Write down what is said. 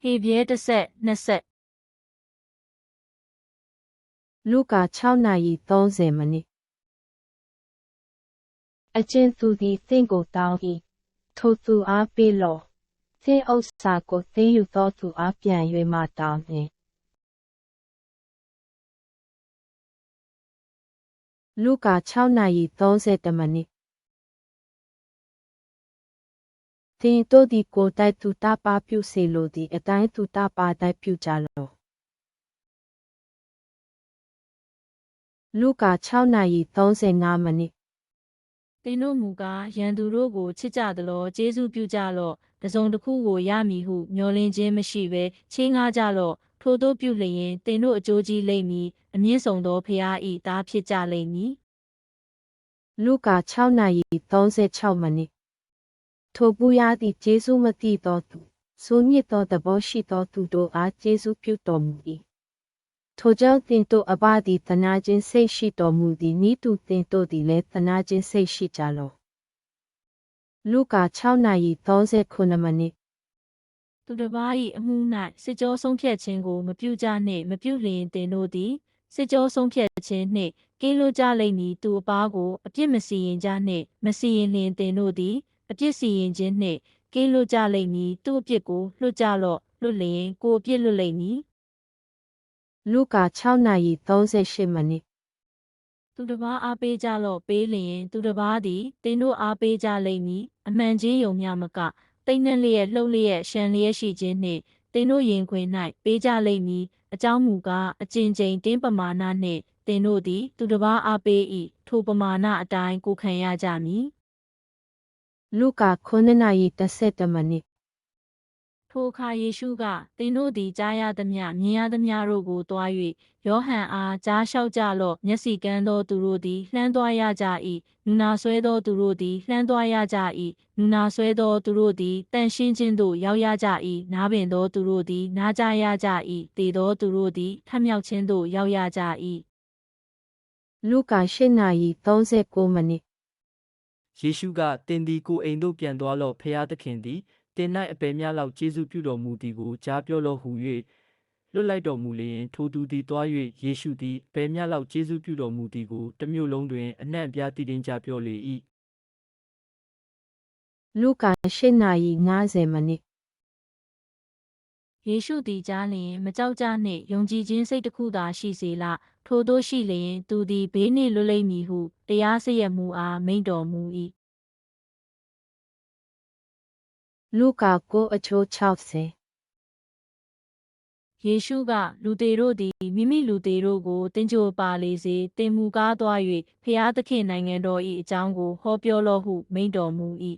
ဟေပြဲတစ်ဆက်နှစ်ဆက်လူကာ6နာရီ30မိနစ်အကျဉ်သူသည်သင်ကိုတောင်း၏ထိုသူအားပေးလော့သင်ဥစ္စာကိုသင်ယူသောသူအားပြန်၍မှတောင်းနှင့်လူကာ6နာရီ30မိနစ် သင်တို့ဒီကိုယ်တိုက်သူတပါပြုစေလိုသည်အတိုင်းသူတပါတိုက်ပြုကြလော့လူကာ6နာရီ35မိနစ်သင်တို့မူကားရန်သူတို့ကိုချစ်ကြသလိုကျေးဇူးပြုကြလော့တစုံတစ်ခုကိုရမည်ဟုမျှော်လင့်ခြင်းမရှိဘဲချင်းငားကြလော့ထို့သောပြုလျင်သင်တို့အကျိုးကြီးလိမ့်မည်အမြင့်ဆုံးသောဖရာဤသားဖြစ်ကြလိမ့်မည်လူကာ6နာရီ36မိနစ် ထိုပူရသည့်ကျေးဇူးမသိသောသူဆိုညစ်သောသဘောရှိသောသူတို့အားကျေးဇူးပြုတော်မူ၏ထိုကြောင့်သင်တို့အဘသည်သနာခြင်းစိတ်ရှိတော်မူသည်ဤသူသင်တို့သည်လည်းသနာခြင်းစိတ်ရှိကြလော့လူကာ6နာရီ39မိနစ်သူတစ်ပါး၏အမှု၌စစ်ကြောဆုံးဖြတ်ခြင်းကိုမပြုကြနှင့်မပြုလျင်သင်တို့သည်စစ်ကြောဆုံးဖြတ်ခြင်းနှင့်ကင်းလွတ်ကြလိမ့်မည်သူအပားကိုအပြစ်မစီရင်ကြနှင့်မစီရင်လျင်သင်တို့သည် အပြစ်စီရင်ခြင်းနှင့်ကင်းလွတ်ကြလိမ့်မည်သူအပြစ်ကိုလွတ်ကြလော့လွတ်လျင်ကိုယ်အပြစ်လွတ်လိမ့်မည်လူကာ6နာရီ38မိနစ်သူတစ်ပါးအားပေးကြလော့ပေးလျင်သူတစ်ပါးသည်တင်းတို့အားပေးကြလိမ့်မည်အမှန်ချင်းယုံမျှမကတိတ်နှက်လျက်လှုပ်လျက်ရှံလျက်ရှိခြင်းနှင့်တင်းတို့ရင်ခွင်၌ပေးကြလိမ့်မည်အကြောင်းမူကားအကျဉ်ချိန်တင်းပမာဏနှင့်တင်းတို့သည် သူတစ်ပါးအားပေး၏ထိုပမာဏအတိုင်းကိုခံရကြမည် လူကာ9နာရီ30မိနစ်ထိုအခါယေရှုကသင်တို့သည်ကြားရသမျှမြင်ရသမျှတို့ကိုတွား၍ယောဟန်အားကြားလျှောက်ကြလော့မျက်စိကန်းသောသူတို့သည်လှမ်းသွားရကြ၏နူနာဆွဲသောသူတို့သည်လှမ်းသွားရကြ၏နူနာဆွဲသောသူတို့သည်တန်ရှင်းခြင်းသို့ရောက်ရကြ၏နားပင်သောသူတို့သည်နားကြရကြ၏တေသောသူတို့သည်ထမြောက်ခြင်းသို့ရောက်ရကြ၏လူကာ8နာရီ39မိနစ် ယေရှုကတင်ဒီကိုအိမ်သို့ပြန်သွားလော့ဖရာသခင်သည်တင်၌အပေများလောက်ကျေးဇူးပြုတော်မူသည်ကိုကြားပြောလော့ဟု၍လွတ်လိုက်တော်မူလျင်ထိုသူသည်တွား၍ယေရှုသည်အပေများလောက်ကျေးဇူးပြုတော်မူသည်ကိုတစ်မြို့လုံးတွင်အနှံ့အပြားတည်တင်းကြပြောလေ၏လူကာ8နာရီ50မိနစ်ယေရှုသည်ကြားလျင်မကြောက်ကြနှင့်ယုံကြည်ခြင်းစိတ်တစ်ခုသာရှိစေလ ထိုတို့ရှိလျင် သူသည်ဘေးနှင့်လွတ်လိမ့်မည်ဟု တရားစရမှုအားမိန့်တော်မူ၏လူကာ9အချိုး60ယေရှုကလူသေးတို့သည်မိမိလူသေးတို့ကိုတင်ကြိုပါလေစေတင်မူကားသွား၍ဖျားသခင်နိုင်ငံတော်၏အကြောင်းကိုဟောပြောလော့ဟုမိန့်တော်မူ၏